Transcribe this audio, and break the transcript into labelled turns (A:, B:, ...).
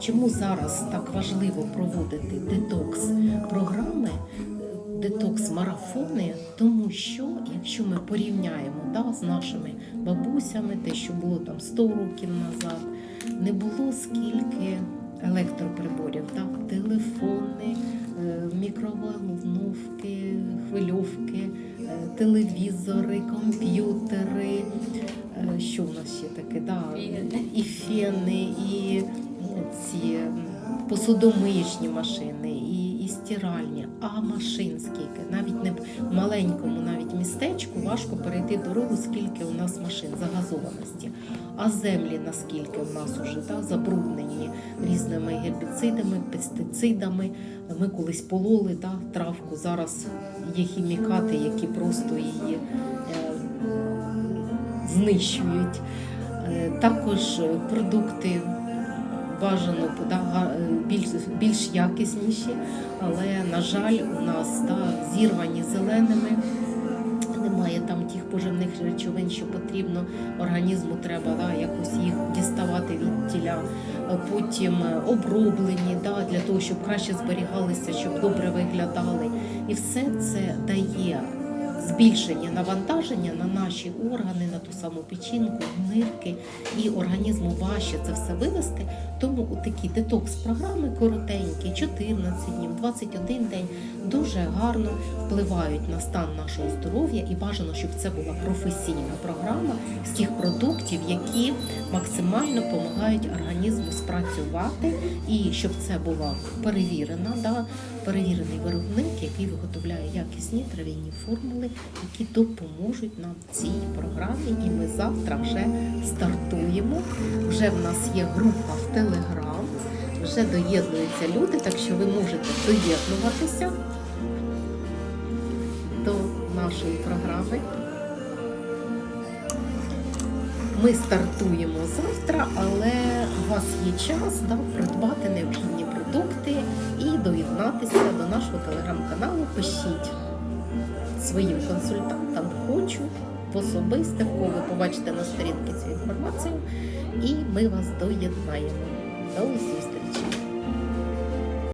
A: чому зараз так важливо проводити детокс-програми, детокс-марафони? Тому що, якщо ми порівняємо да, з нашими бабусями, те, що було там 100 років назад, не було скільки електроприборів, так? телефони, е, мікроволновки, хвильовки, е, телевізори, комп'ютери. Е, Що в нас ще таке? Да? І фени, і ці посудомиючні машини, і, і стиральні, а машин скільки. Навіть не в маленькому навіть містечку важко перейти дорогу, скільки у нас машин загазованості. А землі наскільки у нас уже да, забруднені різними гербіцидами, пестицидами. Ми колись пололи да, травку, зараз є хімікати, які просто її е, знищують. Е, Також продукти бажано більш, більш якісніші, але, на жаль, у нас да, зірвані зеленими. Немає там тих поживних речовин, що потрібно організму, треба да, якось їх діставати від тіля. Потім е, оброблені да, для того, щоб краще зберігалися, щоб добре виглядали. І все це дає збільшення навантаження на наші органи, на ту саму печінку, нирки, і організму важче це все вивести. Тому у такі детокс-програми коротенькі, 14 днів, 21 день, дуже гарно впливають на стан нашого здоров'я і бажано, щоб це була професійна програма з тих продуктів, які максимально допомагають організму спрацювати, і щоб це була перевірена, да, перевірений виробник, який виготовляє якісні трав'яні формули, які допоможуть нам в цій програмі. І ми завтра вже стартуємо. Вже в нас є група в Телеграм, вже доєднуються люди, так що ви можете доєднуватися до нашої програми. Ми стартуємо завтра, але у вас є час да, придбати необхідні продукти і доєднатися до нашого телеграм-каналу. Пишіть своїм консультантам, хочу в особисте, ви побачите на сторінці цю інформацію, і ми вас доєднаємо. До зустрічі!